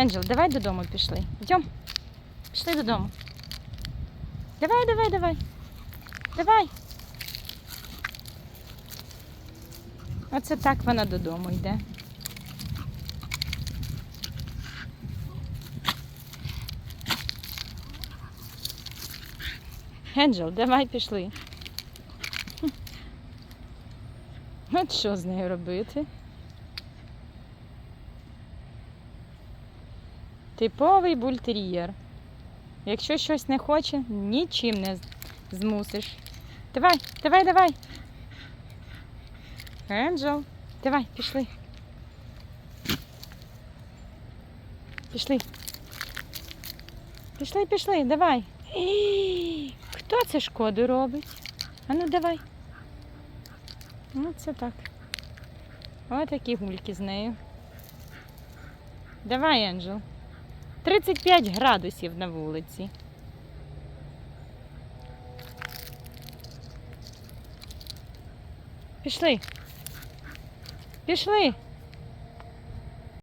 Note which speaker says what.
Speaker 1: Енджел, давай додому пішли. Йдем. Пішли додому. Давай, давай, давай. Давай. Оце так вона додому йде. Енджел, давай пішли. От що з нею робити? Типовий бультер'єр. Якщо щось не хоче, нічим не змусиш. Давай, давай, давай. Енджел, давай, пішли. Пішли. Пішли, пішли, давай. Хто це шкоду робить? А ну давай. Ну, це так. Ось такі гульки з нею. Давай, Енджел. 35 градусів на вулиці. Пішли. Пішли.